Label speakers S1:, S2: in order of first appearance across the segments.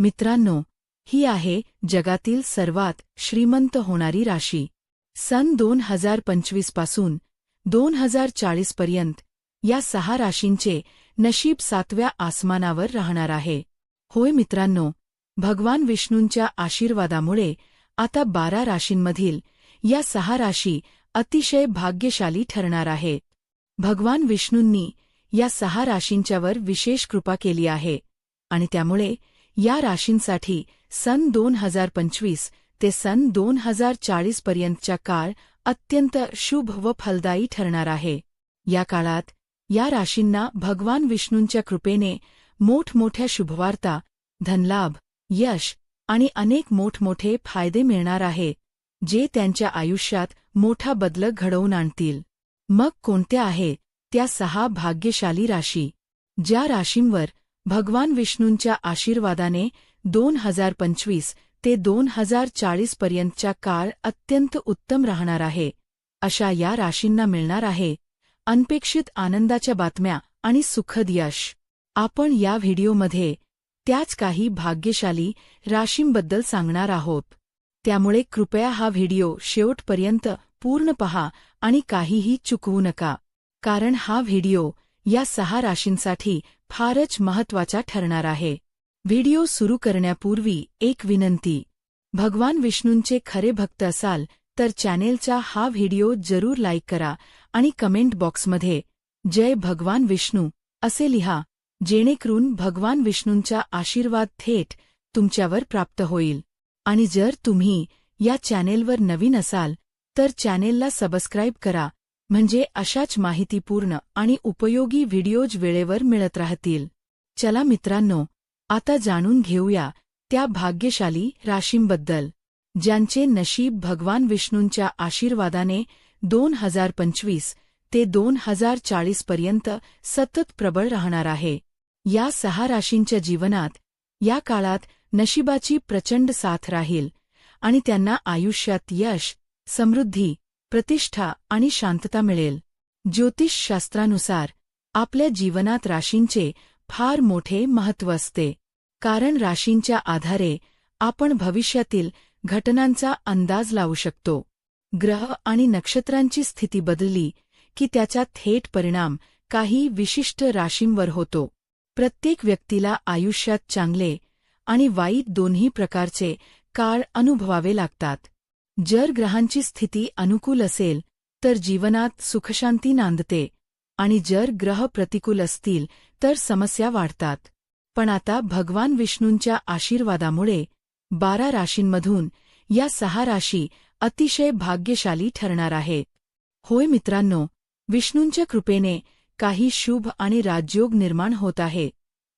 S1: मित्रांनो ही आहे जगातील सर्वात श्रीमंत होणारी राशी. सन दोन हजार पंचवीसपासून दोन हजार चाळीस पर्यंत या सहा राशींचे नशीब सातव्या आसमानावर राहणार आहे. होय मित्रांनो भगवान विष्णूंच्या आशीर्वादामुळे आता बारा राशींमधील या सहा राशी अतिशय भाग्यशाली ठरणार आहेत. भगवान विष्णूंनी या सहा राशींच्यावर विशेष कृपा केली आहे आणि त्यामुळे या राशींसाठी सन दोन हजार पंचवीस ते सन दोन हजार चाळीस पर्यंतच्या काळ अत्यंत शुभ व फलदायी ठरणार आहे. या काळात या राशींना भगवान विष्णूंच्या कृपेने मोठमोठ्या शुभवार्ता धनलाभ यश आणि अनेक मोठमोठे फायदे मिळणार आहे जे त्यांच्या आयुष्यात मोठा बदल घडवून आणतील. मग कोणत्या आहे त्या सहा भाग्यशाली राशी? ज्या राशींवर भगवान विष्णूंच्या आशीर्वादाने दोन हजार पंचवीस ते दोन हजार चाळीस पर्यंतच्या काळ अत्यंत उत्तम राहणार आहे अशा या राशींना मिळणार आहे अनपेक्षित आनंदाच्या बातम्या आणि सुखद यश. आपण या व्हिडिओमध्ये त्याच काही भाग्यशाली राशींबद्दल सांगणार आहोत. त्यामुळे कृपया हा व्हिडिओ शेवटपर्यंत पूर्ण पहा आणि काहीही चुकवू नका कारण हा व्हिडिओ या सहा राशींसाठी फारच महत्त्वाचा ठरणार आहे. व्हिडिओ सुरू करण्यापूर्वी एक विनंती. भगवान विष्णूंचे खरे भक्त असाल तर चॅनेलचा हा व्हिडिओ जरूर लाईक करा आणि कमेंट बॉक्समध्ये जय भगवान विष्णू असे लिहा जेणेकरून भगवान विष्णूंचा आशीर्वाद थेट तुमच्यावर प्राप्त होईल. आणि जर तुम्ही या चॅनेलवर नवीन असाल तर चॅनेलला सबस्क्राईब करा म्हणजे अशाच माहितीपूर्ण आणि उपयोगी व्हिडिओज वेळेवर मिळत राहतील. चला मित्रांनो आता जाणून घेऊया त्या भाग्यशाली राशींबद्दल ज्यांचे नशीब भगवान विष्णूंच्या आशीर्वादाने दोन हजार पंचवीस ते दोन हजार चाळीस पर्यंत सतत प्रबळ राहणार आहे. या सहा राशींच्या जीवनात या काळात नशिबाची प्रचंड साथ राहील आणि त्यांना आयुष्यात यश समृद्धी प्रतिष्ठा आणि शांतता मिळेल. ज्योतिषशास्त्रानुसार आपल्या जीवनात राशींचे फार मोठे महत्त्व असते. कारण राशींच्या आधारे आपण भविष्यातील घटनांचा अंदाज लावू शकतो. ग्रह आणि नक्षत्रांची स्थिती बदलली की त्याचा थेट परिणाम काही विशिष्ट राशींवर होतो. प्रत्येक व्यक्तीला आयुष्यात चांगले आणि वाईट दोन्ही प्रकारचे काळ अनुभवावे लागतात. जर ग्रहांची स्थिती अनुकूल असेल तर जीवनात सुखशांती नांदते. आणि जर ग्रह प्रतिकूल असतील तर समस्या वाढतात. पण आता भगवान विष्णूंच्या आशीर्वादामुळे बारा राशींमधून या सहा राशी अतिशय भाग्यशाली ठरणार आहेत. होय मित्रांनो विष्णूंच्या कृपेने काही शुभ आणि राजयोग निर्माण होत आहे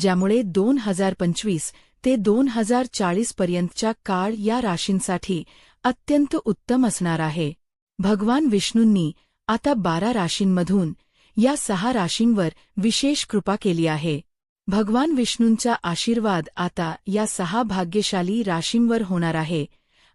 S1: ज्यामुळे दोन हजार पंचवीस ते दोन हजार चाळीस पर्यंतच्या काळ या राशींसाठी अत्यंत उत्तम असणार आहे. भगवान विष्णूंनी आता बारा राशींमधून या सहा राशींवर विशेष कृपा केली आहे. भगवान विष्णूंचा आशीर्वाद आता या सहा भाग्यशाली राशींवर होणार आहे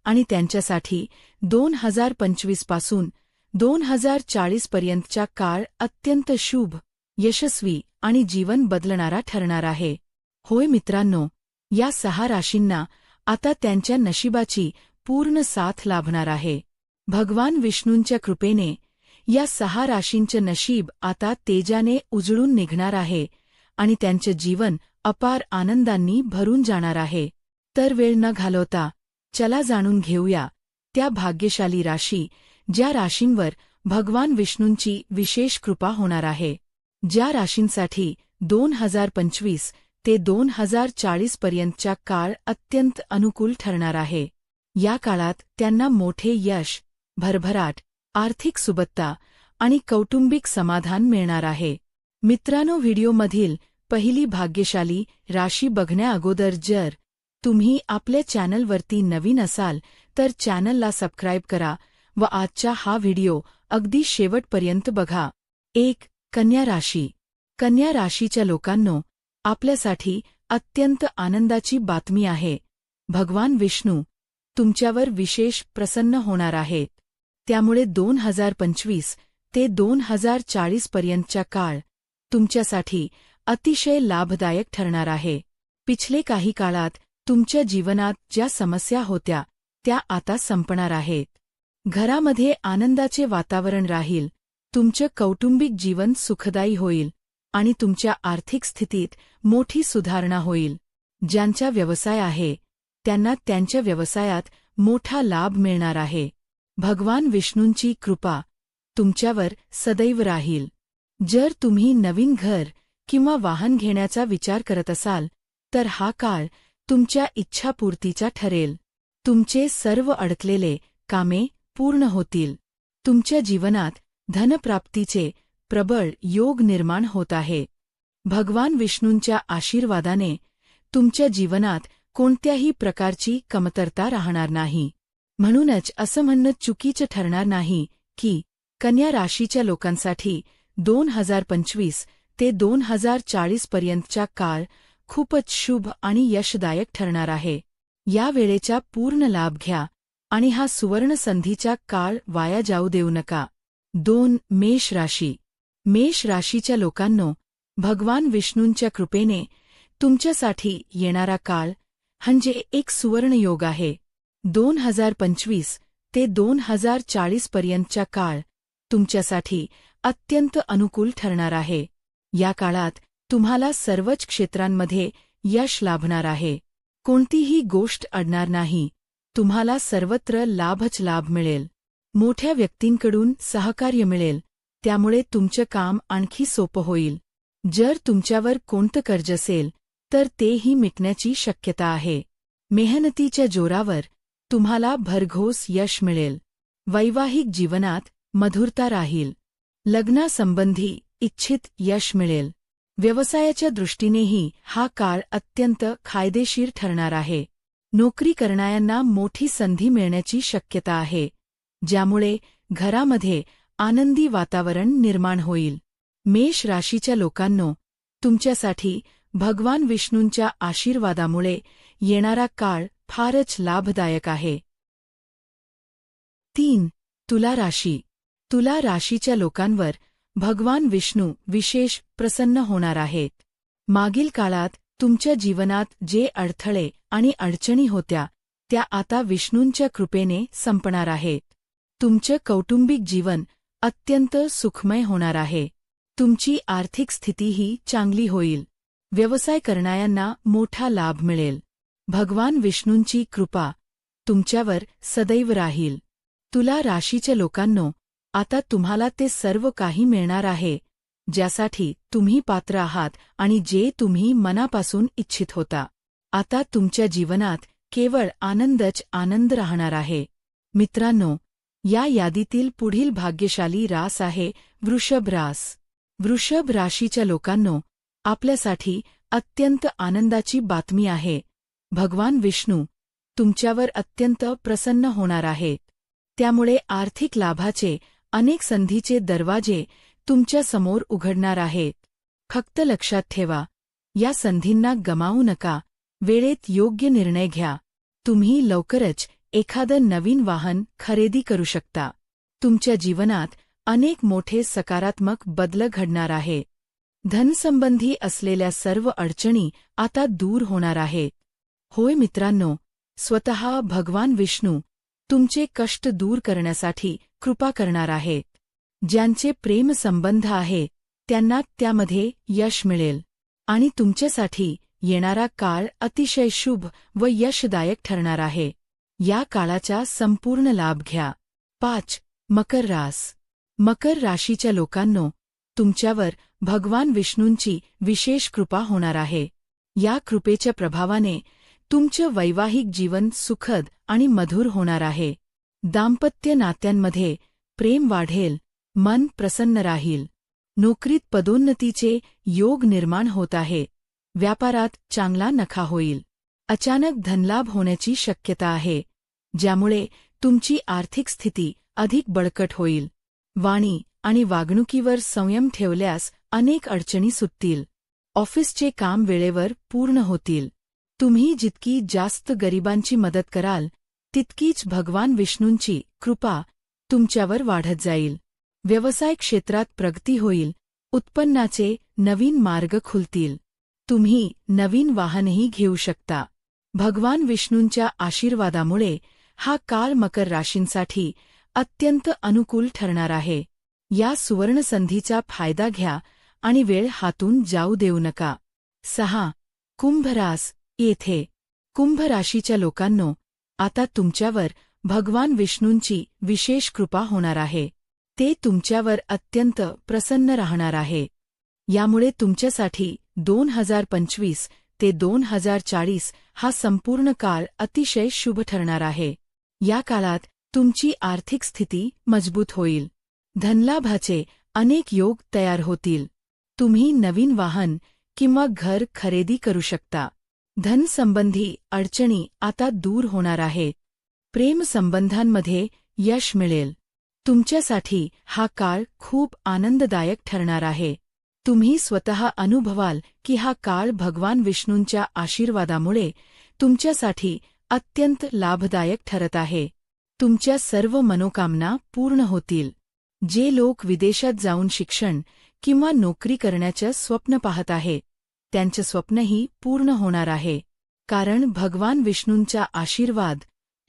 S1: आणि त्यांच्यासाठी दोन हजार पंचवीसपासून दोन हजार चाळीस पर्यंतच्या काळ अत्यंत शुभ यशस्वी आणि जीवन बदलणारा ठरणार आहे. होय मित्रांनो या सहा राशींना आता त्यांच्या नशिबाची पूर्ण साथ लाभणार आहे. भगवान विष्णूंच्या कृपेने या सहा राशींचं नशीब आता तेजाने उजळून निघणार आहे आणि त्यांचे जीवन अपार आनंदांनी भरून जाणार आहे. तर वेळ न घालवता चला जाणून घेऊया त्या भाग्यशाली राशी ज्या राशींवर भगवान विष्णूंची विशेष कृपा होणार आहे. ज्या राशींसाठी दोन हजार पंचवीस ते दोन हजार चाळीस पर्यंतच्या काळ अत्यंत अनुकूल ठरणार आहे. या काळात त्यांना मोठे यश भरभराट आर्थिक सुबत्ता आणि कौटुंबिक समाधान मिळणार आहे. मित्रांनो व्हिडिओमधील पहिली भाग्यशाली राशी बघण्याअगोदर जर तुम्ही आपल्या चॅनलवरती नवीन असाल तर चॅनलला सबस्क्राईब करा व आजचा हा व्हिडिओ अगदी शेवटपर्यंत बघा. एक कन्या राशी. कन्या राशीच्या लोकांनो आपल्यासाठी अत्यंत आनंदाची बातमी आहे. भगवान विष्णू तुमच्यावर विशेष प्रसन्न होणार आहेत. त्यामुळे दोन हजार पंचवीस ते दोन हजार चाळीस पर्यंतच्या काळ तुमच्यासाठी अतिशय लाभदायक ठरणार आहे. पिछले काही काळात तुमच्या जीवनात ज्या समस्या होत्या त्या आता संपणार आहेत. घरामध्ये आनंदाचे वातावरण राहील तुमचं कौटुंबिक जीवन सुखदायी होईल आणि तुमच्या आर्थिक स्थितीत मोठी सुधारणा होईल. ज्यांचा व्यवसाय आहे त्यांना त्यांच्या व्यवसायात मोठा लाभ मिळणार आहे. भगवान विष्णूंची कृपा तुमच्यावर सदैव राहील. जर तुम्ही नवीन घर किंवा वाहन घेण्याचा विचार करत असाल तर हा काळ तुमच्या इच्छापूर्तीचा ठरेल. तुमचे सर्व अडकलेले कामे पूर्ण होतील. तुमच्या जीवनात धनप्राप्तीचे प्रबळ योग निर्माण होत आहे. भगवान विष्णूंच्या आशीर्वादाने तुमच्या जीवनात कोणत्याही प्रकारची कमतरता राहणार नाही. म्हणूनच असं म्हणणं चुकीचं ठरणार नाही की कन्या राशीच्या लोकांसाठी दोन हजार पंचवीस ते दोन हजार चाळीस पर्यंतचा काळ खूपच शुभ आणि यशदायक ठरणार आहे. या वेळेचा पूर्ण लाभ घ्या आणि हा सुवर्ण संधीचा काळ वाया जाऊ देऊ नका. दोन मेष राशी. मेष राशीच्या लोकांनो भगवान विष्णूंच्या कृपेने तुमच्यासाठी येणारा काळ म्हणजे एक सुवर्णयोग आहे. दोन हजार पंचवीस ते दोन हजार चाळीस पर्यंतचा काळ तुमच्यासाठी अत्यंत अनुकूल ठरणार आहे. या काळात तुम्हाला सर्वच क्षेत्रांमध्ये यश लाभणार आहे. कोणतीही गोष्ट अडणार नाही. तुम्हाला सर्वत्र लाभच लाभ मिळेल. मोठ्या व्यक्तींकडून सहकार्य मिळेल. त्यामुळे तुमचं काम आणखी सोपं होईल. जर तुमच्यावर कोणतं कर्ज असेल तर तेही मिटण्याची शक्यता आहे. मेहनतीच्या जोरावर तुम्हाला भरघोस यश मिळेल. वैवाहिक जीवनात मधुरता राहील. लग्नासंबंधी इच्छित यश मिळेल. व्यवसायाच्या दृष्टीनेही हा काळ अत्यंत फायदेशीर ठरणार आहे. नोकरी करणाऱ्यांना मोठी संधी मिळण्याची शक्यता आहे. ज्यामुळे घरामध्ये आनंदी वातावरण निर्माण होईल. मेष राशीच्या लोकांनो तुमच्यासाठी भगवान विष्णूंच्या आशीर्वादामुळे येणारा काळ फारच लाभदायक आहे. तीन तुला राशी. तुला राशीच्या लोकांवर भगवान विष्णू विशेष प्रसन्न होणार आहेत. मागील काळात तुमच्या जीवनात जे अडथळे आणि अडचणी होत्या त्या आता विष्णूंच्या कृपेने संपणार आहेत. तुमचं कौटुंबिक जीवन अत्यंत सुखमय होणार आहे. तुमची आर्थिक स्थितीही चांगली होईल. व्यवसाय करणाऱ्यांना मोठा लाभ मिळेल. भगवान विष्णूंची कृपा तुमच्यावर सदैव राहील. तुला राशीच्या लोकांनो आता तुम्हाला ते सर्व काही मिळणार आहे ज्यासाठी तुम्ही पात्र आहात आणि जे तुम्ही मनापासून इच्छित होता. आता तुमच्या जीवनात केवळ आनंदच आनंद राहणार आहे. मित्रांनो या यादीतील पुढील भाग्यशाली रास आहे वृषभ रास. वृषभ राशीच्या लोकांनो आपल्यासाठी अत्यंत आनंदाची बातमी आहे. भगवान विष्णू तुमच्यावर अत्यंत प्रसन्न होणार आहेत. त्यामुळे आर्थिक लाभाचे अनेक संधीचे दरवाजे तुमच्यासमोर उघडणार आहेत. फक्त लक्षात ठेवा या संधींना गमावू नका. वेळेत योग्य निर्णय घ्या. तुम्ही लवकरच एखादं नवीन वाहन खरेदी करू शकता. तुमच्या जीवनात अनेक मोठे सकारात्मक बदल घडणार आहे धनसंबंधी असलेल्या सर्व अडचणी आता दूर होणार आहेत. होय मित्रांनो स्वतः भगवान विष्णू तुमचे कष्ट दूर करण्यासाठी कृपा करणार आहेत. ज्यांचे प्रेमसंबंध आहे त्यांना त्यामध्ये यश मिळेल. आणि तुमच्यासाठी येणारा काळ अतिशय शुभ व यशदायक ठरणार आहे. या काळाचा संपूर्ण लाभ घ्या. पाच मकर रास. मकर राशीच्या लोकांनो तुमच्यावर भगवान विष्णूंची विशेष कृपा होणार आहे. या कृपेच्या प्रभावाने तुमचं वैवाहिक जीवन सुखद आणि मधुर होणार आहे. दाम्पत्य नात्यांमध्ये प्रेम वाढेल मन प्रसन्न राहील. नोकरीत पदोन्नतीचे योग निर्माण होत आहे. व्यापारात चांगला नखा होईल. अचानक धनलाभ होण्याची शक्यता आहे ज्यामुळे तुमची आर्थिक स्थिती अधिक बळकट होईल. वाणी आणि वागणुकीवर संयम ठेवल्यास अनेक अडचणी सुटतील. ऑफिसचे काम वेळेवर पूर्ण होतील. तुम्ही जितकी जास्त गरिबांची मदत कराल तितकीच भगवान विष्णूंची कृपा तुमच्यावर वाढत जाईल. व्यवसाय क्षेत्रात प्रगती होईल उत्पन्नाचे नवीन मार्ग खुलतील. तुम्ही नवीन वाहनही घेऊ शकता. भगवान विष्णूंच्या आशीर्वादामुळे हा काळ मकर राशींसाठी अत्यंत अनुकूल ठरणार आहे. या सुवर्णसंधीचा फायदा घ्या आणि वेळ हातून जाऊ देऊ नका. सहा. कुंभरास. येथे. कुंभ राशीच्या लोकांनो आता तुमच्यावर भगवान विष्णूंची विशेष कृपा होणार आहे. ते तुमच्यावर अत्यंत प्रसन्न राहणार आहे. यामुळे तुमच्यासाठी दोन हजार पंचवीस ते दोन हजार चाळीस हा संपूर्ण काळ अतिशय शुभ ठरणार आहे. या काळात तुमची आर्थिक स्थिती मजबूत होईल. धनलाभाचे अनेक योग तयार होतील. तुम्ही नवीन वाहन किंवा घर खरेदी करू शकता. धनसंबंधी अडचणी आता दूर होणार आहेत. प्रेमसंबंधांमध्ये यश मिळेल. तुमच्यासाठी हा काळ खूप आनंददायक ठरणार आहे. तुम्ही स्वतः अनुभवाल की हा काळ भगवान विष्णूंच्या आशीर्वादामुळे तुमच्यासाठी अत्यंत लाभदायक ठरत आहे. तुमच्या सर्व मनोकामना पूर्ण होतील. जे लोक विदेशात जाऊन शिक्षण किंवा नोकरी करण्याचं स्वप्न पाहत आहे त्यांचे स्वप्नही पूर्ण होणार आहे कारण भगवान विष्णूंचा आशीर्वाद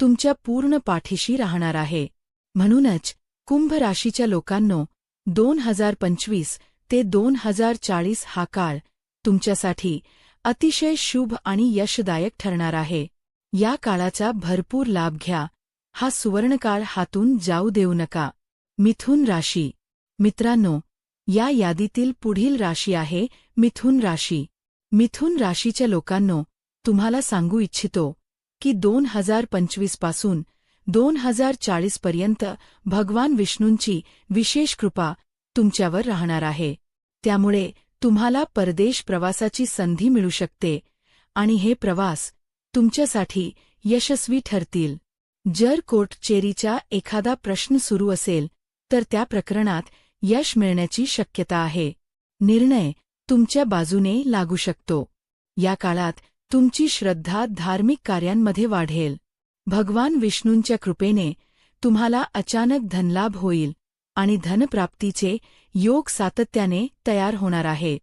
S1: तुमच्या पूर्ण पाठीशी राहणार आहे. म्हणूनच कुंभ राशीच्या लोकांनो दोन हजार पंचवीस ते दोन हजार चाळीस हा काळ तुमच्यासाठी अतिशय शुभ आणि यशदायक ठरणार आहे. या काळाचा भरपूर लाभ घ्या. हा सुवर्णकाळ हातून जाऊ देऊ नका. मिथुन राशी. मित्रांनो या यादीतील पुढील राशी आहे मिथुन राशी. मिथुन राशीच्या लोकांनो तुम्हाला सांगू इच्छितो की दोन हजार पंचवीसपासून दोन हजार चाळीस पर्यंत भगवान विष्णूंची विशेष कृपा तुमच्यावर राहणार आहे. त्यामुळे तुम्हाला परदेश प्रवासाची संधी मिळू शकते आणि हे प्रवास तुमच्यासाठी यशस्वी ठरतील. जर कोर्ट चेरीचा एखादा प्रश्न सुरू असेल तर त्या प्रकरणात यश मिळण्याची शक्यता आहे. निर्णय तुमच्या बाजूने लागू शकतो. या काळात तुमची श्रद्धा धार्मिक कार्यांमध्ये वाढेल. भगवान विष्णूंच्या कृपेने तुम्हाला अचानक धनलाभ होईल आणि धनप्राप्तीचे योग सातत्याने तयार होणार आहेत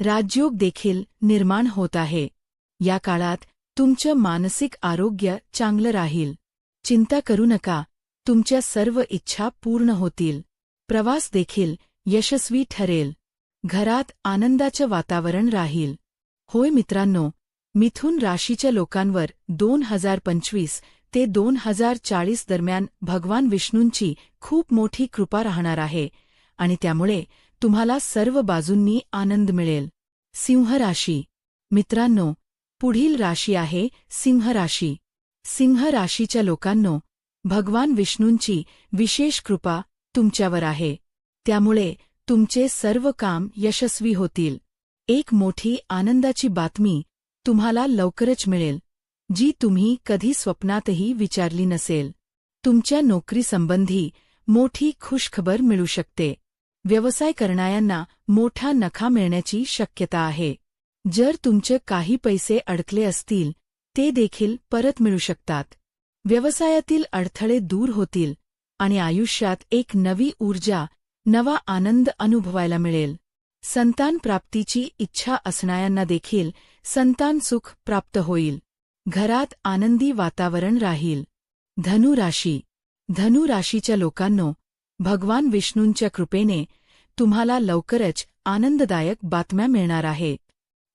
S1: राजयोग देखील निर्माण होत आहे. या काळात तुमचं मानसिक आरोग्य चांगलं राहील. चिंता करू नका. तुमच्या सर्व इच्छा पूर्ण होतील. प्रवास देखील यशस्वी ठरेल. घरात आनंदाचं वातावरण राहील. होय मित्रांनो मिथुन राशीच्या लोकांवर दोन हजार पंचवीस ते दोन हजार चाळीस दरम्यान भगवान विष्णूंची खूप मोठी कृपा राहणार आहे आणि त्यामुळे तुम्हाला सर्व बाजूंनी आनंद मिळेल. सिंह राशी. मित्रांनो पुढील राशी आहे सिंह राशी. सिंह राशीच्या लोकांनो भगवान विष्णूंची विशेष कृपा तुमच्यावर आहे. त्यामुळे तुमचे सर्व काम यशस्वी होतील. एक मोठी आनंदाची बातमी तुम्हाला लवकरच मिळेल जी तुम्ही कधी स्वप्नातही विचारली नसेल. तुमच्या नोकरीसंबंधी मोठी खुशखबर मिळू शकते. व्यवसाय करणाऱ्यांना मोठा नखा मिळण्याची शक्यता आहे. जर तुमचे काही पैसे अडकले असतील ते देखील परत मिळू शकतात. व्यवसायातील अडथळे दूर होतील आणि आयुष्यात एक नवी ऊर्जा नवा आनंद अनुभवायला मिळेल. संतान प्राप्तीची इच्छा असणाऱ्यांना देखील संतान सुख प्राप्त होईल. घरात आनंदी वातावरण राहील. धनु राशी धनु राशीच्या लोकांनो भगवान विष्णूंच्या कृपेने तुम्हाला लवकरच आनंददायक बातम्या मिळणार आहेत.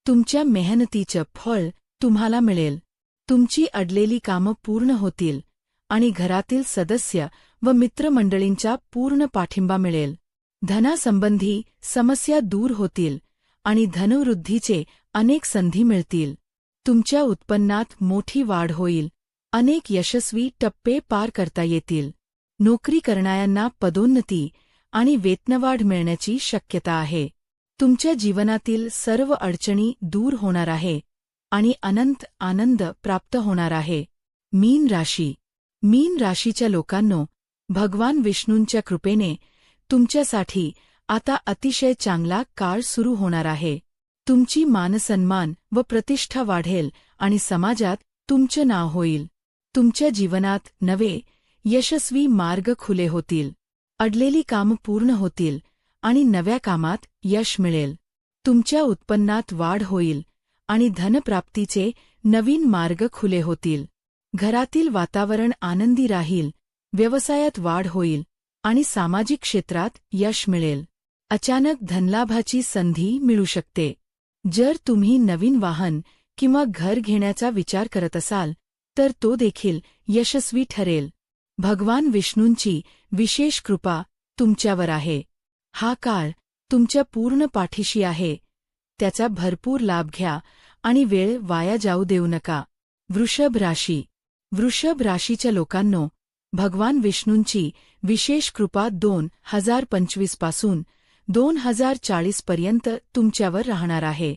S1: तुमच्या मेहनतीचं फळ तुम्हाला मिळेल. तुमची अडलेली कामं पूर्ण होतील आणि घरातील सदस्य व मित्रमंडळींचा पूर्ण पाठिंबा मिळेल. धनासंबंधी समस्या दूर होतील आणि धनवृद्धीचे अनेक संधी मिळतील. तुमच्या उत्पन्नात मोठी वाढ होईल. अनेक यशस्वी टप्पे पार करता येतील. नोकरी करणाऱ्यांना पदोन्नती आणि वेतनवाढ मिळण्याची शक्यता आहे. तुमच्या जीवनातील सर्व अडचणी दूर होणार आहे. आणि अनंत आनंद प्राप्त होणार आहे. मीन राशी. मीन राशीच्या लोकांनो भगवान विष्णूंच्या कृपेने तुमच्यासाठी आता अतिशय चांगला काळ सुरू होणार आहे. तुमची मानसन्मान व प्रतिष्ठा वाढेल आणि समाजात तुमचं नाव होईल. तुमच्या जीवनात नवे यशस्वी मार्ग खुले होतील. अडलेली कामं पूर्ण होतील आणि नव्या कामात यश मिळेल. तुमच्या उत्पन्नात वाढ होईल आणि धनप्राप्तीचे नवीन मार्ग खुले होतील. घरातील वातावरण आनंदी राहील व्यवसायात वाढ होईल आणि सामाजिक क्षेत्रात यश मिळेल. अचानक धनलाभाची संधी मिळू शकते. जर तुम्ही नवीन वाहन किंवा घर घेण्याचा विचार करत असाल तर तो देखील यशस्वी ठरेल. भगवान विष्णूंची विशेष कृपा तुमच्यावर आहे. हा काळ तुमच्या पूर्ण पाठीशी आहे. त्याचा भरपूर लाभ घ्या आणि वेळ वाया जाऊ देऊ नका. वृषभ राशी. वृषभ राशीच्या लोकांनो भगवान विष्णूंची विशेष कृपा दोन हजार पंचवीसपासून दोन हजार चाळीस पर्यंत तुमच्यावर राहणार आहे.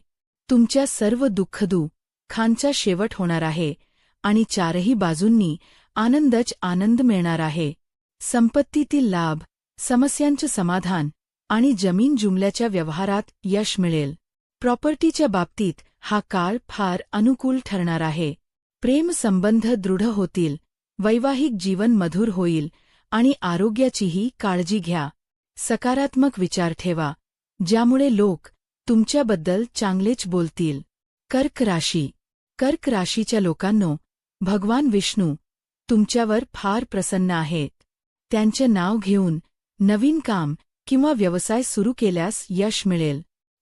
S1: तुमच्या सर्व दुःखदू खांचा शेवट होणार आहे आणि चारही बाजूंनी आनंदच आनंद मिळणार आहे. संपत्तीतील लाभ समस्यांचे समाधान आणि जमीन जुमल्याच्या व्यवहारात यश मिळेल. प्रॉपर्टीच्या बाबतीत हा काळ फार अनुकूल ठरणार आहे. प्रेमसंबंध दृढ होतील वैवाहिक जीवन मधुर होईल आणि आरोग्याचीही काळजी घ्या. सकारात्मक विचार ठेवा ज्यामुळे लोक तुमच्याबद्दल चांगलेच बोलतील. कर्क राशी. कर्क राशीच्या लोकांनो भगवान विष्णू तुमच्यावर फार प्रसन्न आहेत. त्यांचे नाव घेऊन नवीन काम किंवा व्यवसाय सुरू केल्यास यश मिळेल.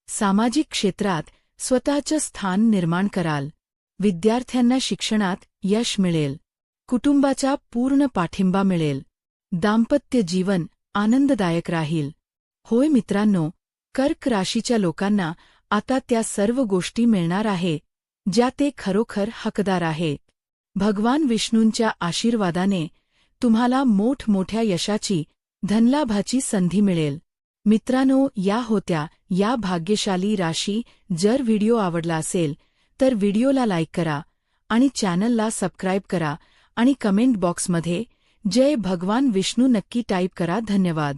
S1: सामाजिक क्षेत्रात स्वतःचं स्थान निर्माण कराल. विद्यार्थ्यांना शिक्षणात यश मिळेल. कुटुंबाचा पूर्ण पाठिंबा मिळेल. दाम्पत्य जीवन आनंददायक राहील. होय मित्रांनो कर्क राशीच्या लोकांना आता त्या सर्व गोष्टी मिळणार आहे ज्या ते खरोखर हकदार आहे भगवान विष्णूंच्या आशीर्वादाने तुम्हाला मोठमोठ्या यशाची धनलाभाची संधी मिळेल. मित्रांनो या होत्या या भाग्यशाली राशी जर व्हिडिओ आवडला असेल तर व्हिडिओला लाईक करा आणि चॅनलला सबस्क्राईब करा आणि कमेंट बॉक्समध्ये जय भगवान विष्णू नक्की टाईप करा. धन्यवाद.